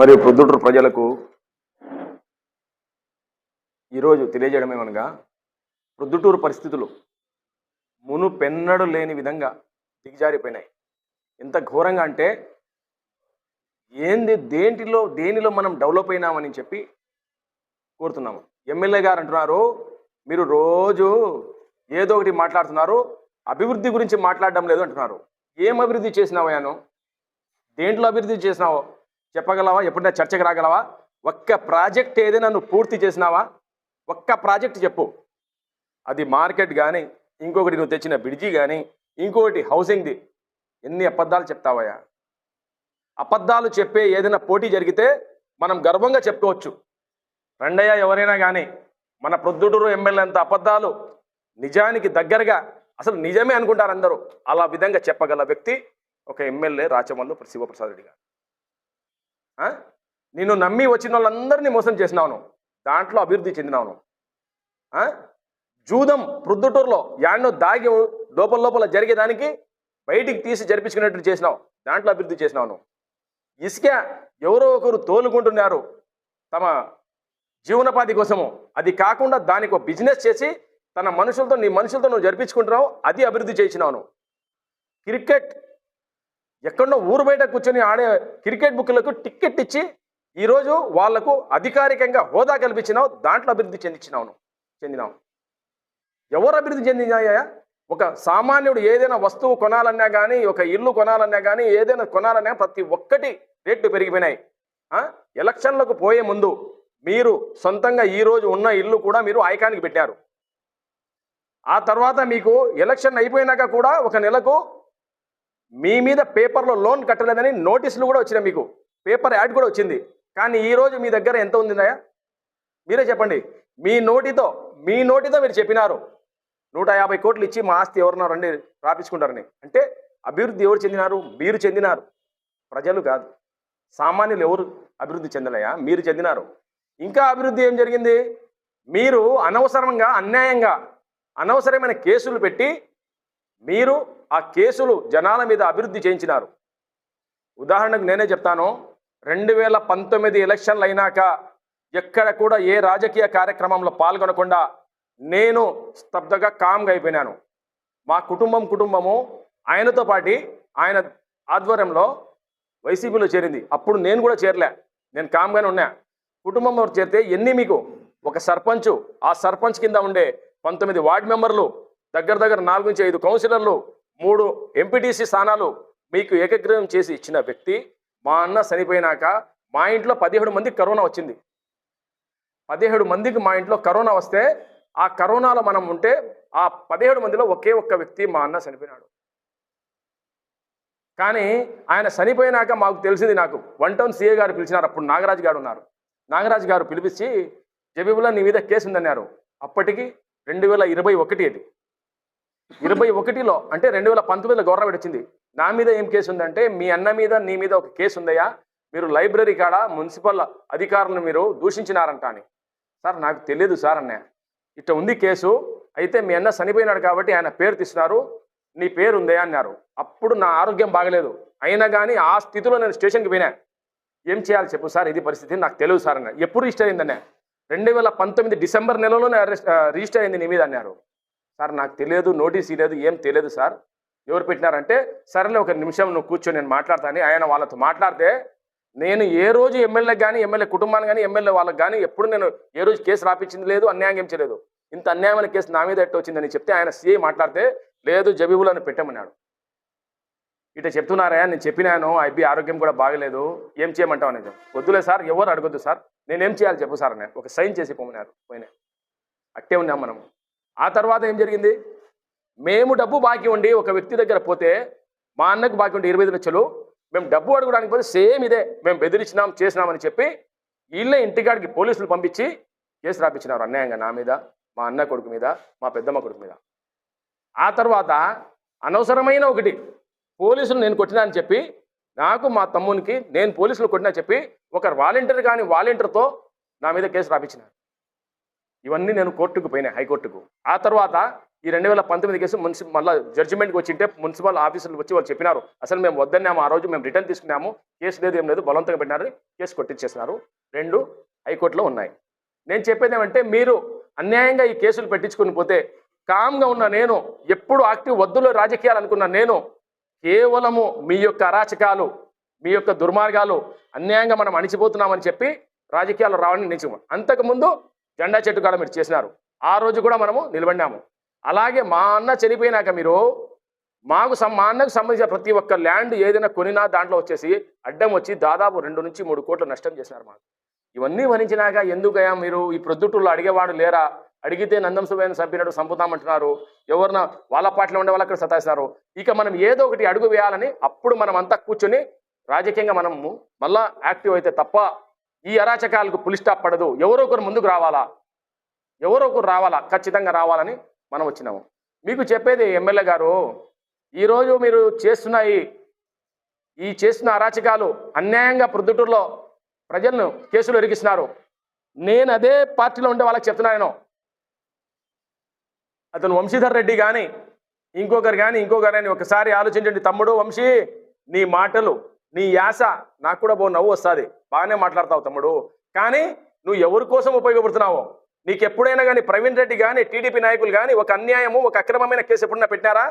మరియు ప్రొద్దుటూరు ప్రజలకు ఈరోజు తెలియజేయడం ఏమనగా ప్రొద్దుటూరు పరిస్థితులు మును పెన్నడు లేని విధంగా దిగజారిపోయినాయి. ఎంత ఘోరంగా అంటే ఏంది దేంటిలో దేనిలో మనం డెవలప్ అయినామని చెప్పి కోరుతున్నాము. ఎమ్మెల్యే గారు అంటున్నారు మీరు రోజు ఏదో ఒకటి మాట్లాడుతున్నారు అభివృద్ధి గురించి మాట్లాడడం లేదు అంటున్నారు. ఏం అభివృద్ధి చేసినావయాను దేంట్లో అభివృద్ధి చేసినావో? చెప్పగలవా? ఎప్పుడైనా చర్చకు రాగలవా? ఒక్క ప్రాజెక్ట్ ఏదైనా నువ్వు పూర్తి చేసినావా? ఒక్క ప్రాజెక్ట్ చెప్పు. అది మార్కెట్ కానీ ఇంకొకటి నువ్వు తెచ్చిన బ్రిడ్జి కానీ ఇంకొకటి హౌసింగ్ది. ఎన్ని అబద్ధాలు చెప్తావయ్యా? అబద్ధాలు చెప్పే ఏదైనా పోటీ జరిగితే మనం గర్వంగా చెప్పుకోవచ్చు. రెండయ్య ఎవరైనా కానీ మన ప్రొద్దుటూరు ఎమ్మెల్యే అంత అబద్ధాలు నిజానికి దగ్గరగా అసలు నిజమే అనుకుంటారు అందరూ. అలా విధంగా చెప్పగల వ్యక్తి ఒక ఎమ్మెల్యే రాచమల్లు శివప్రసాద్ రెడ్డి గారు. నిన్ను నమ్మి వచ్చిన వాళ్ళందరినీ మోసం చేసినావును. దాంట్లో అభివృద్ధి చెందినావును. జూదం ప్రొద్దుటూరులో యాడ్ను దాగి లోపల లోపల జరిగేదానికి బయటికి తీసి జరిపించుకునేట్టు చేసినావు. దాంట్లో అభివృద్ధి చేసినావును. ఇసుక ఎవరో ఒకరు తోలుకుంటున్నారు. తమ జీవనోపాధి కోసము. అది కాకుండా దానికి ఒక బిజినెస్ చేసి తన మనుషులతో నీ మనుషులతో నువ్వు జరిపించుకుంటున్నావు. అది అభివృద్ధి చేయించినావు క్రికెట్ ఎక్కడో ఊరు బయట కూర్చొని ఆడే క్రికెట్ బుక్లకు టిక్కెట్ ఇచ్చి ఈరోజు వాళ్ళకు అధికారికంగా హోదా కల్పించినావు దాంట్లో అభివృద్ధి చెందించినావు చెందినావు. ఎవరు అభివృద్ధి చెందినాయా? ఒక సామాన్యుడు ఏదైనా వస్తువు కొనాలన్నా కానీ ఒక ఇల్లు కొనాలన్నా కానీ ఏదైనా కొనాలన్నా ప్రతి ఒక్కటి రేట్లు పెరిగిపోయినాయి. ఎలక్షన్లకు పోయే ముందు మీరు సొంతంగా ఈరోజు ఉన్న ఇల్లు కూడా మీరు ఐకానికి పెట్టారు. ఆ తర్వాత మీకు ఎలక్షన్ అయిపోయినాక కూడా ఒక నెలకు మీ మీద పేపర్లో లోన్ కట్టలేదని నోటీసులు కూడా వచ్చినాయి మీకు. పేపర్ యాడ్ కూడా వచ్చింది. కానీ ఈరోజు మీ దగ్గర ఎంత ఉందినాయా మీరే చెప్పండి. మీ నోటితో మీ నోటితో మీరు చెప్పినారు. నూట యాభై కోట్లు ఇచ్చి మా ఆస్తి ఎవరన్నా రండి రాపించుకుంటారని. అంటే అభివృద్ధి ఎవరు చెందినారు? మీరు చెందినారు. ప్రజలు కాదు. సామాన్యులు ఎవరు అభివృద్ధి చెందలయా మీరు చెందినారు. ఇంకా అభివృద్ధి ఏం జరిగింది? మీరు అనవసరంగా అన్యాయంగా అనవసరమైన కేసులు పెట్టి మీరు ఆ కేసులు జనాల మీద అభివృద్ధి చేయించినారు. ఉదాహరణకు నేనే చెప్తాను రెండు వేల పంతొమ్మిది ఎలక్షన్లు అయినాక ఎక్కడ కూడా ఏ రాజకీయ కార్యక్రమంలో పాల్గొనకుండా నేను స్తబ్దగా కామ్గా అయిపోయినాను. మా కుటుంబం కుటుంబము ఆయనతో పాటి ఆయన ఆధ్వర్యంలో వైసీపీలో చేరింది. అప్పుడు నేను కూడా చేరలే. నేను కామ్గానే ఉన్నా. కుటుంబంలో చేరితే ఎన్ని మీకు ఒక సర్పంచు ఆ సర్పంచ్ కింద ఉండే పంతొమ్మిది వార్డు మెంబర్లు దగ్గర దగ్గర నాలుగు నుంచి ఐదు కౌన్సిలర్లు మూడు ఎంపీటీసీ స్థానాలు మీకు ఏకగ్రీవం చేసి ఇచ్చిన వ్యక్తి మా అన్న చనిపోయినాక మా ఇంట్లో పదిహేడు మందికి కరోనా వచ్చింది. పదిహేడు మందికి మా ఇంట్లో కరోనా వస్తే ఆ కరోనాలో మనం ఉంటే ఆ పదిహేడు మందిలో ఒకే ఒక్క వ్యక్తి మా అన్న చనిపోయినాడు. కానీ ఆయన చనిపోయినాక మాకు తెలిసింది నాకు వన్ టౌన్ సీఏ గారు పిలిచినారు అప్పుడు నాగరాజు గారు ఉన్నారు. నాగరాజు గారు పిలిపించి జబీబుల్లా నీ మీద కేసు ఉందన్నారు. అప్పటికి రెండు వేల ఇరవై ఒకటి అది. ఇరవై ఒకటిలో అంటే రెండు వేల పంతొమ్మిదిలో గవర్నమెంట్ వచ్చింది. నా మీద ఏం కేసు ఉందంటే మీ అన్న మీద నీ మీద ఒక కేసు ఉందయ్యా. మీరు లైబ్రరీ కాడ మున్సిపల్ అధికారులను మీరు దూషించినారంట అని. సార్ నాకు తెలియదు సార్ అన్న ఇట్ట ఉంది కేసు. అయితే మీ అన్న చనిపోయినాడు కాబట్టి ఆయన పేరు తీస్తున్నారు. నీ పేరు ఉందయా అన్నారు. అప్పుడు నా ఆరోగ్యం బాగలేదు. అయినా కానీ ఆ స్థితిలో నేను స్టేషన్కి పోయినా. ఏం చేయాలి చెప్పు సార్ ఇది పరిస్థితి నాకు తెలియదు సార్ అన్న ఎప్పుడు రిజిస్టర్ అయిందన్న రెండు వేల పంతొమ్మిది డిసెంబర్ నెలలోనే అరెస్ట్ రిజిస్టర్ అయింది నీ మీద అన్నారు. సార్ నాకు తెలియదు నోటీస్ ఇవ్వలేదు ఏం తెలియదు సార్. ఎవరు పెట్టినారంటే సరేలే ఒక నిమిషం నువ్వు కూర్చొని నేను మాట్లాడతాను ఆయన వాళ్ళతో మాట్లాడితే నేను ఏ రోజు ఎమ్మెల్యే కానీ ఎమ్మెల్యే కుటుంబాన్ని కానీ ఎమ్మెల్యే వాళ్ళకి కానీ ఎప్పుడు నేను ఏ రోజు కేసు రాపించింది లేదు అన్యాయం ఏం చేయలేదు. ఇంత అన్యాయమైన కేసు నా మీద ఎట్ట వచ్చిందని చెప్తే ఆయన సీఐ మాట్లాడితే లేదు జబీబులను పెట్టమన్నాడు. ఇట చెప్తున్నారా నేను చెప్పినాను ఐబీ ఆరోగ్యం కూడా బాగలేదు ఏం చేయమంటావు నేను వద్దులే సార్ ఎవరు అడగొద్దు సార్ నేనేం చేయాలి చెప్పు సార్ నేను ఒక సైన్ చేసి పోమన్నారు పోయినా. అట్టే ఉన్నాం మనం ఆ తర్వాత ఏం జరిగింది? మేము డబ్బు బాకీ ఉండి ఒక వ్యక్తి దగ్గర పోతే మా అన్నకు బాకీ ఉండి ఇరవై ఐదు లక్షలు మేము డబ్బు అడగడానికి పోతే సేమ్ ఇదే మేము బెదిరించినాం చేసినామని చెప్పి వీళ్ళే ఇంటికాడికి పోలీసులు పంపించి కేసు రాపించినారు అన్యాయంగా నా మీద మా అన్న కొడుకు మీద మా పెద్దమ్మ కొడుకు మీద. ఆ తర్వాత అనవసరమైన ఒకటి పోలీసులు నేను కొట్టినా అని చెప్పి నాకు మా తమ్మునికి నేను పోలీసులు కొట్టినా చెప్పి ఒక వాలంటీర్ కానీ వాలంటీర్తో నా మీద కేసు రాపించినారు. ఇవన్నీ నేను కోర్టుకు పోయినాయి హైకోర్టుకు. ఆ తర్వాత ఈ రెండు వేల పంతొమ్మిది కేసు మున్సి మళ్ళీ జడ్జిమెంట్కి వచ్చింటే మున్సిపల్ ఆఫీసులు వచ్చి వాళ్ళు చెప్పినారు అసలు మేము వద్దన్నాము ఆ రోజు మేము రిటర్న్ తీసుకున్నాము కేసు లేదు ఏం లేదు బలవంతంగా పెట్టినారు కేసు కొట్టించేసినారు. రెండు హైకోర్టులో ఉన్నాయి. నేను చెప్పేది ఏమంటే మీరు అన్యాయంగా ఈ కేసులు పెట్టించుకుని పోతే కామ్గా ఉన్న నేను ఎప్పుడు యాక్టివ్ వద్దులో రాజకీయాలు అనుకున్న నేను కేవలము మీ యొక్క అరాచకాలు మీ యొక్క దుర్మార్గాలు అన్యాయంగా మనం అణిచిపోతున్నామని చెప్పి రాజకీయాలు రావని నిజం అంతకుముందు జెండా చెట్టు కాడ మీరు చేసినారు. ఆ రోజు కూడా మనము నిలబడినాము. అలాగే మా అన్న చనిపోయినాక మీరు మాకు మా అన్నకు సంబంధించిన ప్రతి ఒక్క ల్యాండ్ ఏదైనా కొనినా దాంట్లో వచ్చేసి అడ్డం వచ్చి దాదాపు రెండు నుంచి మూడు కోట్ల నష్టం చేసినారు మాకు. ఇవన్నీ భరించినాక ఎందుకయ్యా మీరు ఈ ప్రొద్దుటూళ్ళు అడిగేవాడు లేరా? అడిగితే నందం సుబేన్ చంపినట్టు చంపుతామంటున్నారు ఎవరిన వాళ్ళ పాటలో ఉండే వాళ్ళు అక్కడ సతాయిస్తారు ఇక మనం ఏదో ఒకటి అడుగు వేయాలని అప్పుడు మనం అంతా కూర్చొని రాజకీయంగా మనము మళ్ళా యాక్టివ్ అయితే తప్ప ఈ అరాచకాలకు పులి స్టాప్ పడదు. ఎవరో ఒకరు ముందుకు రావాలా? ఎవరో ఒకరు రావాలా? ఖచ్చితంగా రావాలని మనం వచ్చినాము. మీకు చెప్పేది ఎమ్మెల్యే గారు ఈరోజు మీరు చేస్తున్న ఈ ఈ చేస్తున్న అరాచకాలు అన్యాయంగా ప్రొద్దుటూరులో ప్రజలను కేసులు ఎరిగిస్తున్నారు. నేను అదే పార్టీలో ఉండే వాళ్ళకి చెప్తున్నాను అతను వంశీధర్ రెడ్డి కానీ ఇంకొకరు కానీ ఇంకొకరు కానీ ఒకసారి ఆలోచించండి. తమ్ముడు వంశీ నీ మాటలు నీ యాస నాకు కూడా బో నవ్వు వస్తుంది. బాగానే మాట్లాడతావు తమ్ముడు. కానీ నువ్వు ఎవరి కోసం ఉపయోగపడుతున్నావు? నీకు ఎప్పుడైనా కానీ ప్రవీణ్ రెడ్డి కానీ టీడీపీ నాయకులు కానీ ఒక అన్యాయము ఒక అక్రమమైన కేసు ఎప్పుడైనా పెట్టారా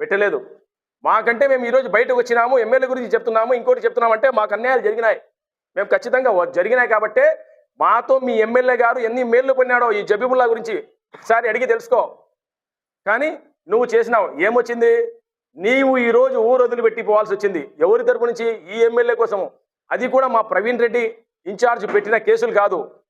పెట్టలేదు. మాకంటే మేము ఈరోజు బయటకు వచ్చినాము ఎమ్మెల్యే గురించి చెప్తున్నాము ఇంకోటి చెప్తున్నామంటే మాకు అన్యాయాలు జరిగినాయి. మేము ఖచ్చితంగా జరిగినాయి కాబట్టే మాతో మీ ఎమ్మెల్యే గారు ఎన్ని మేళ్ళు పొందాడో ఈ జబీబుల్లా గురించి ఒకసారి అడిగి తెలుసుకో. కానీ నువ్వు చేసినావు. ఏమొచ్చింది? నీవు ఈరోజు రోజు ఊరు వదిలిపెట్టి పోవాల్సి వచ్చింది. ఎవరి తరపు నుంచి ఈ ఎమ్మెల్యే కోసము? అది కూడా మా ప్రవీణ్ రెడ్డి ఇన్ఛార్జ్ పెట్టిన కేసులు కాదు.